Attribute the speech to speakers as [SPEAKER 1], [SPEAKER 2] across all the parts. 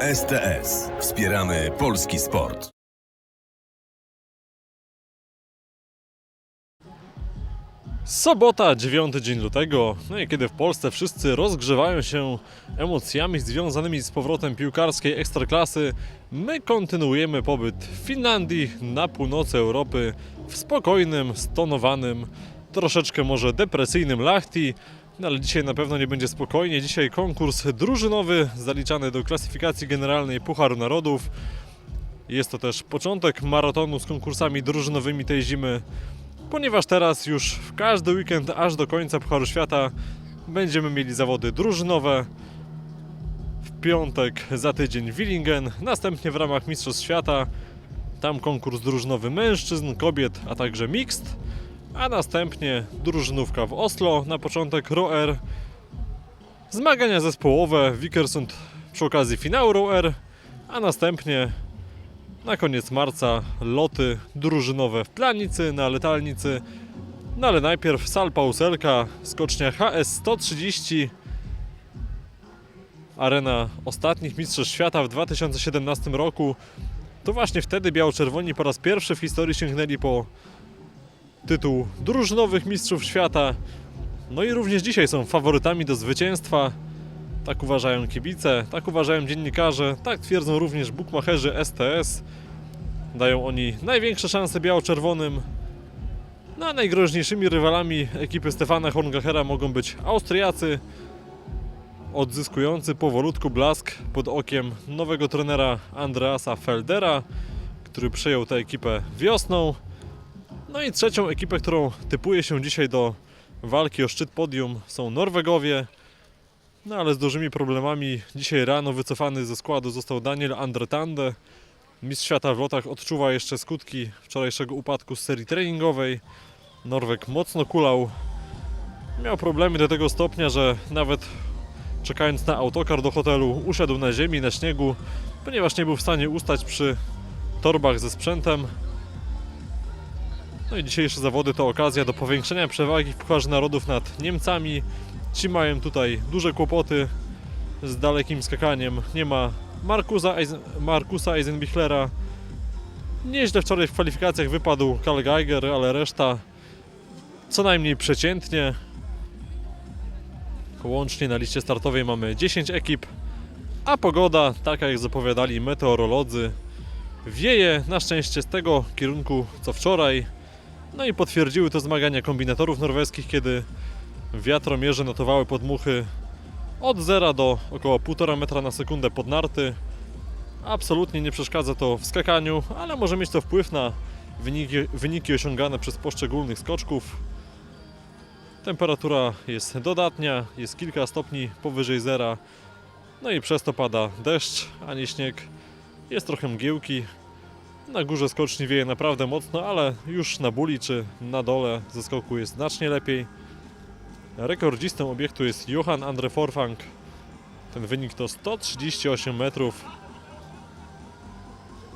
[SPEAKER 1] STS. Wspieramy polski sport.
[SPEAKER 2] Sobota, 9 dzień lutego, no i kiedy w Polsce wszyscy rozgrzewają się emocjami związanymi z powrotem piłkarskiej ekstraklasy, my kontynuujemy pobyt w Finlandii, na północy Europy, w spokojnym, stonowanym, troszeczkę może depresyjnym Lahti, no ale dzisiaj na pewno nie będzie spokojnie. Dzisiaj konkurs drużynowy zaliczany do klasyfikacji generalnej Pucharu Narodów. Jest to też początek maratonu z konkursami drużynowymi tej zimy ponieważ teraz już w każdy weekend aż do końca Pucharu Świata będziemy mieli zawody drużynowe. W piątek za tydzień Willingen, następnie w ramach Mistrzostw Świata tam konkurs drużynowy mężczyzn, kobiet, a także mixt, a następnie drużynówka w Oslo, na początek Roer, zmagania zespołowe, Vikersund przy okazji finału Roer, a następnie na koniec marca loty drużynowe w Planicy, na Letalnicy. No ale najpierw Salpa Uselka, skocznia HS 130. Arena ostatnich Mistrzostw Świata w 2017 roku. To właśnie wtedy biało-czerwoni po raz pierwszy w historii sięgnęli po tytuł drużynowych Mistrzów Świata. No i również dzisiaj są faworytami do zwycięstwa. Tak uważają kibice, tak uważają dziennikarze, tak twierdzą również bukmacherzy STS. Dają oni największe szanse biało-czerwonym. No a najgroźniejszymi rywalami ekipy Stefana Horngachera mogą być Austriacy, odzyskujący powolutku blask pod okiem nowego trenera Andreasa Feldera, który przejął tę ekipę wiosną. No i trzecią ekipę, którą typuje się dzisiaj do walki o szczyt podium są Norwegowie. No ale z dużymi problemami dzisiaj rano wycofany ze składu został Daniel Andretande. Mistrz świata w lotach odczuwa jeszcze skutki wczorajszego upadku z serii treningowej. Norweg mocno kulał. Miał problemy do tego stopnia, że nawet czekając na autokar do hotelu usiadł na ziemi, na śniegu, ponieważ nie był w stanie ustać przy torbach ze sprzętem. No i dzisiejsze zawody to okazja do powiększenia przewagi w Pucharze Narodów nad Niemcami. Ci mają tutaj duże kłopoty z dalekim skakaniem. Nie ma Markusa, Eisen, Markusa Eisenbichlera. Nieźle wczoraj w kwalifikacjach wypadł Karl Geiger, ale reszta co najmniej przeciętnie. Łącznie na liście startowej mamy 10 ekip, a pogoda, taka jak zapowiadali meteorolodzy, wieje na szczęście z tego kierunku co wczoraj. No i potwierdziły to zmagania kombinatorów norweskich, kiedy wiatromierze notowały podmuchy od 0 do około 1,5 metra na sekundę pod narty. Absolutnie nie przeszkadza to w skakaniu, ale może mieć to wpływ na wyniki, wyniki osiągane przez poszczególnych skoczków. Temperatura jest dodatnia, jest kilka stopni powyżej zera, no i przez to pada deszcz, a nie śnieg. Jest trochę mgiełki. Na górze skoczni wieje naprawdę mocno, ale już na buli czy na dole ze skoku jest znacznie lepiej. Rekordzistą obiektu jest Johan Andre Forfang. Ten wynik to 138 metrów.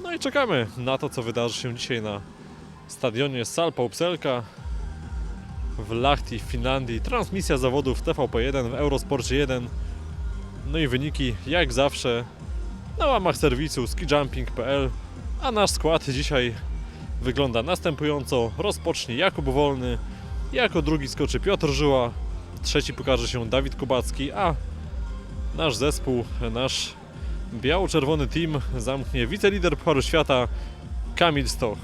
[SPEAKER 2] No i czekamy na to, co wydarzy się dzisiaj na stadionie Salpa w Lahti w Finlandii. Transmisja zawodów TVP1 w Eurosporcie 1. No i wyniki jak zawsze na łamach serwisu skijumping.pl. A nasz skład dzisiaj wygląda następująco. Rozpocznie Jakub Wolny, jako drugi skoczy Piotr Żyła, trzeci pokaże się Dawid Kubacki, a nasz zespół, nasz biało-czerwony team zamknie wicelider Pucharu Świata Kamil Stoch.